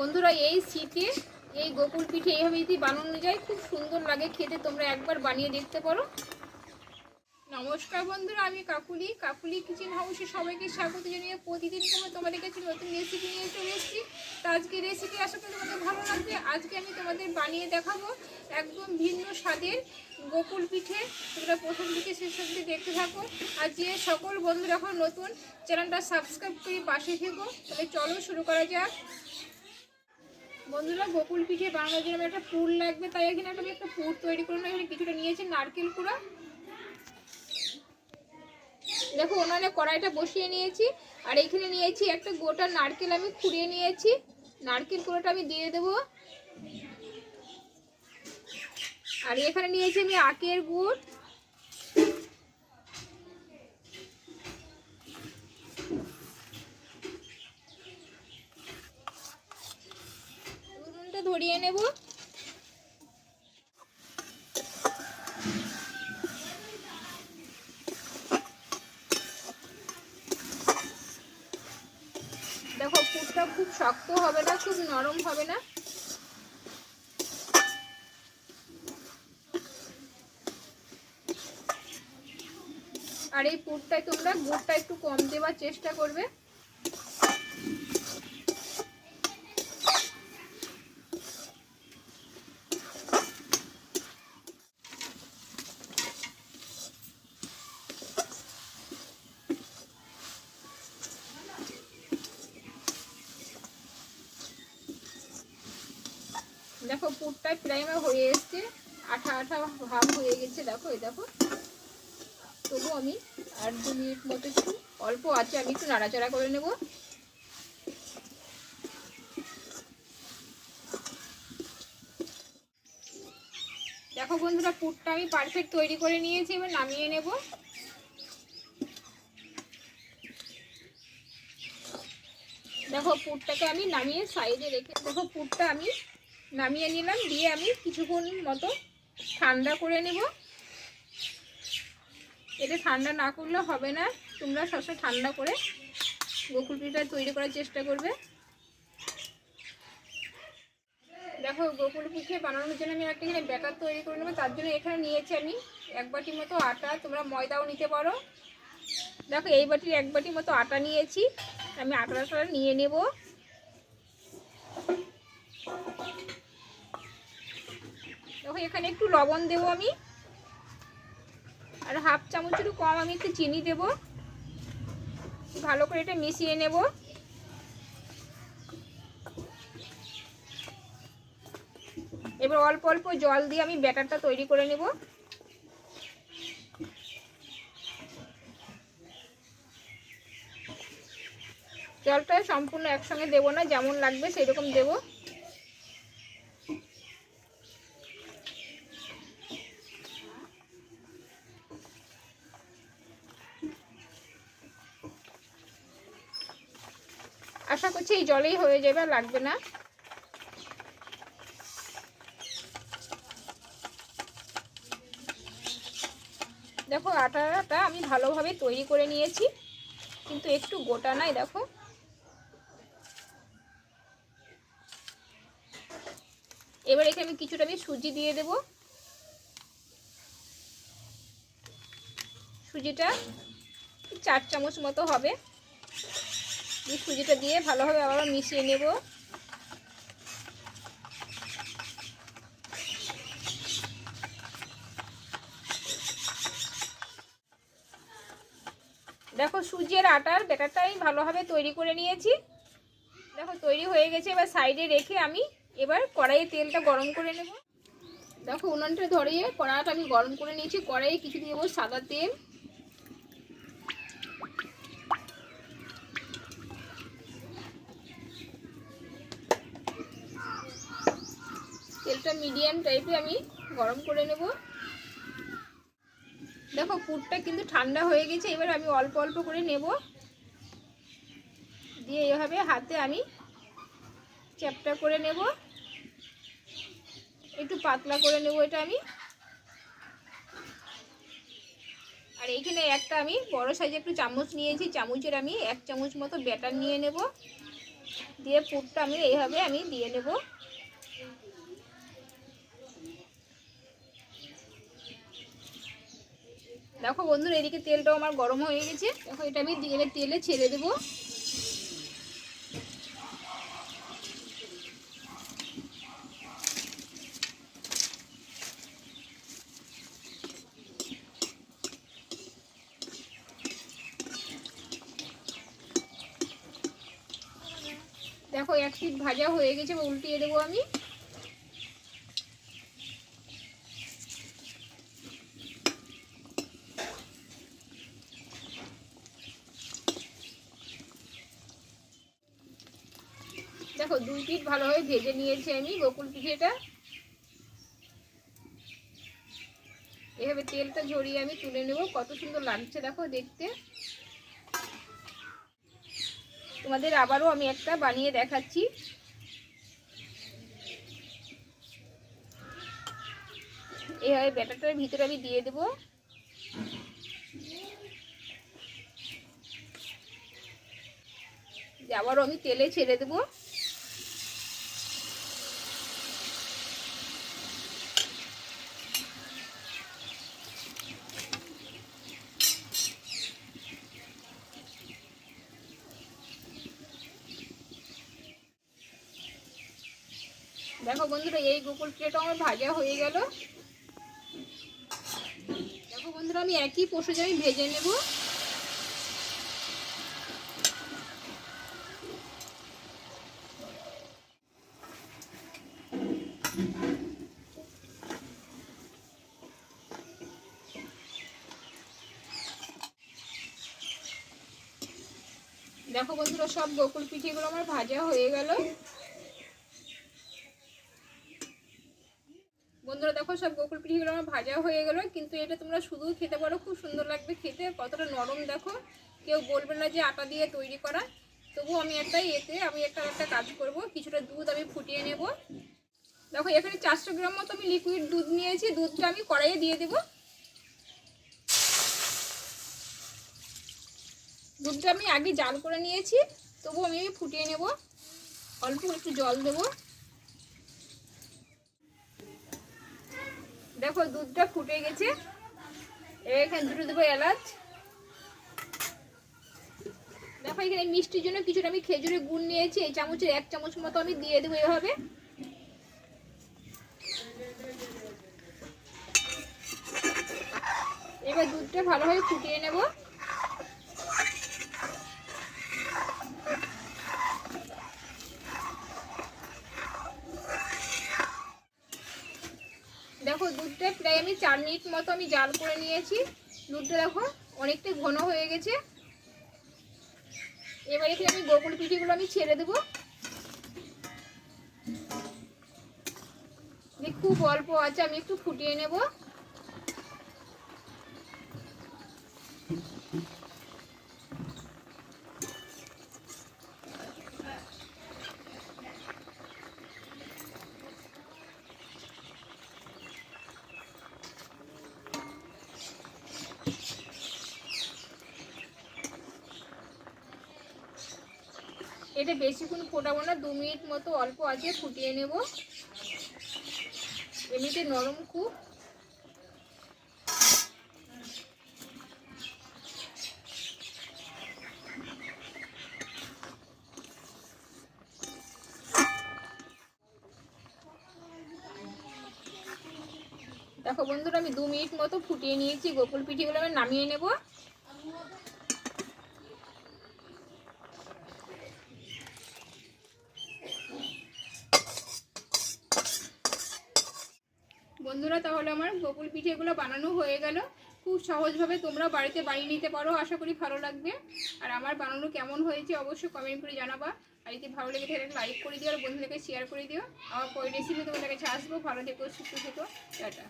বন্ধুরা, এই শীতে এই গোকুল পিঠে এইভাবে যদি বানানো যায়, খুব সুন্দর লাগে খেতে। তোমরা একবার বানিয়ে দেখতে পারো। নমস্কার বন্ধুরা, আমি কাকুলি। কাকুলি কিচেন হাউসে সবাইকে স্বাগত জানিয়ে প্রতিদিন তোমার তোমাদের কাছে নতুন রেসিপি নিয়ে চলে এসেছি। তো আজকে রেসিপি আশা করি তোমাদের ভালো লাগবে। আজকে আমি তোমাদের বানিয়ে দেখাবো একদম ভিন্ন স্বাদের গোকুল পিঠে। তোমরা প্রথম থেকে শেষ অবধি দেখতে থাকো। আর যে সকল বন্ধুরা এখন নতুন, চ্যানেলটা সাবস্ক্রাইব করে পাশে থেকো। তাহলে চলো শুরু করা যাক। বন্ধুরা, গোকুল পিঠে বানানোর জন্য একটা পুর লাগবে, তাই এখানে একটা আমি একটা পুর তৈরি করে নেব। এখানে কিছুটা নিয়েছি, নারকেল কুড়া। দেখো ওনানে কড়াইটা বসিয়ে নিয়েছি, আর এখানে নিয়েছি একটা গোটা নারকেল আমি খুঁড়িয়ে নিয়েছি। নারকেল কুড়োটা আমি দিয়ে দেবো। আর এখানে নিয়েছি আমি আখের গুড়। ধরিয়ে নেব। দেখো পুরটা খুব শক্ত হবে না, খুব নরম হবে না। আর এই পুরটায় তোমরা গুড়টা একটু কম দেওয়ার চেষ্টা করবে দেখো পুরটা প্রায় আমার হয়ে এসছে। আঠা আঠা ভাব হয়ে গেছে, দেখো, এই দেখো। তবু আমি আর দু মিনিট মতো একটু অল্প আছে, আমি একটু নাড়াচাড়া করে নেব। দেখো বন্ধুরা, পুরটা আমি পারফেক্ট তৈরি করে নিয়েছি, এবার নামিয়ে নেব। দেখো, পুরটাকে আমি নামিয়ে সাইডে রেখে দেখো, পুরটা আমি নামিয়ে নিলাম, দিয়ে আমি কিছুক্ষণ মতো ঠান্ডা করে নেব। এটা ঠান্ডা না করলে হবে না। তোমরা সবসময় ঠান্ডা করে গোকুল পিঠা তৈরি করার চেষ্টা করবে। দেখো, গোকুল পিঠে বানানোর জন্য আমি একটা এখানে ব্যাটার তৈরি করে নেব। তার জন্য এখানে নিয়েছি আমি এক বাটি মতো আটা। তোমরা ময়দাও নিতে পারো। দেখো, এই বাটির এক বাটি মতো আটা নিয়েছি। আমি আটা আটাটা নিয়ে নেব। দেখো, এখানে একটু লবণ দেবো আমি। আর হাফ চামচ একটু কম আমি একটু চিনি দেব। ভালো করে এটা মিশিয়ে নেব। এবার অল্প অল্প জল দিয়ে আমি ব্যাটারটা তৈরি করে নেব। জলটা সম্পূর্ণ একসঙ্গে দেবো না, যেমন লাগবে সেই রকম দেবো। আশা করছি এই জলেই হয়ে যাবে লাগবে না। দেখো আটাটা আমি ভালোভাবে তৈরি করে নিয়েছি, কিন্তু একটু গোটা নাই দেখো। এবার এখানে আমি কিছুটা আমি সুজি দিয়ে দেব। সুজিটা চার চামচ মতো হবে। এই সুজিটা দিয়ে ভালোভাবে আবার মিশিয়ে নেব। দেখো সুজি আর আটার ব্যাটারটা আমি ভালোভাবে তৈরি করে নিয়েছি। দেখো তৈরি হয়ে গেছে, এবার সাইডে রেখে আমি এবার কড়াইয়ে তেলটা গরম করে নেব। দেখো উনানটা ধরিয়ে কড়াটা আমি গরম করে নিয়েছি। কড়াইয়ে কিছু দেবো সাদা তেল। তেলটা মিডিয়াম টাইপে আমি গরম করে নেব। দেখো, পুরটা কিন্তু ঠান্ডা হয়ে গেছে, এবার আমি অল্প অল্প করে নেব। দিয়ে এভাবে হাতে আমি চ্যাপটা করে নেব। একটু পাতলা করে নেব এটা আমি। আর এইখানে একটা আমি বড় সাইজে একটু চামচ নিয়েছি, চামচের আমি এক চামচ মতো ব্যাটার নিয়ে নেব। দিয়ে পুরটা আমি এইভাবে আমি দিয়ে নেব। দেখো বন্ধুরা, এদিকে তেলটাও আমার গরম হয়ে গেছে। দেখো, এটা আমি দিয়ে তেলে ছেড়ে দেবো। দেখো, এক পিঠ ভাজা হয়ে গেছে উল্টিয়ে দেবো আমি। দেখো দুই পিঠ ভালোভাবে ভেজে নিয়েছি আমি গোকুল পিঠেটা। এভাবে তেলটা ঝরিয়ে আমি তুলে নেব। কত সুন্দর লাগছে দেখো দেখতে। তোমাদের আবারও আমি একটা বানিয়ে দেখাচ্ছি। এইভাবে ব্যাটারটার ভিতরে আমি দিয়ে দেবো। আবারও আমি তেলে ছেড়ে দেবো। দেখো বন্ধুরা, এই গোকুল প্লেটটা আমার ভাজা হয়ে গেল। দেখো বন্ধুরা, আমি একই প্রসেসে আমি ভেজে নেব। দেখো বন্ধুরা, সব গোকুল পিঠেগুলো আমার ভাজা হয়ে গেল বন্ধুরা দেখো সব গোকুল পিঠেগুলো আমার ভাজা হয়ে গেল, কিন্তু এটা তোমরা শুধু খেতে পারো, খুব সুন্দর লাগবে খেতে, কতটা নরম দেখো। কেউ বলবে না যে আটা দিয়ে তৈরি করা তবু আমি একটা এতে, আমি একটা একটা কাজ করব, কিছুটা দুধ আমি ফুটিয়ে নেব। দেখো, এখানে চারশো গ্রাম মতো আমি লিকুইড দুধ নিয়েছি, দুধটা আমি কড়াইয়ে দিয়ে দেব। দুধটা আমি আগে জাল করে নিয়েছি তবু আমি ফুটিয়ে নেব। অল্প একটু জল দেবো। দেখো, দুধটা ফুটে গেছে। এখানে দুটো দেবো এলাচ। দেখো, এখানে মিষ্টির জন্য কিছুটা আমি খেজুরের গুড় নিয়েছি। এই চামচের এক চামচ মতো আমি দিয়ে দেবো এভাবে। এবার দুধটা ভালোভাবে ফুটিয়ে নেব দেখো দুধটা প্রায় আমি চার মিনিট মতো আমি জাল করে নিয়েছি। দুধটা দেখো অনেকটাই ঘন হয়ে গেছে। এবার এখানে আমি গোকুল পিঠিগুলো আমি ছেড়ে দেবো। খুব অল্প আছে, আমি একটু ফুটিয়ে নেব। এটা বেশিক্ষণ ফোটাবো না, দু মিনিট মতো অল্প আছে ফুটিয়ে নেব। এমনিতে নরম খুব। দেখো বন্ধুরা, আমি দু মিনিট মতো ফুটিয়ে নিয়েছি, গোকুল পিঠিগুলো আমি নামিয়ে নেব। বন্ধুরা, তাহলে আমার গোকুল পিঠেগুলো বানানো হয়ে গেল। খুব সহজভাবে তোমরা বাড়িতে বানিয়ে নিতে পারো, আশা করি ভালো লাগবে। আর আমার বানানো কেমন হয়েছে অবশ্যই কমেন্ট করে জানাবা। আর যদি ভালো লেগে থাকে লাইক করে দিও, আর বন্ধুদেরকে শেয়ার করে দিও। আমার পরে রেসিপি তোমাদের কাছে আসব। ভালো থেকো, সুস্থ থেকো, টাটা।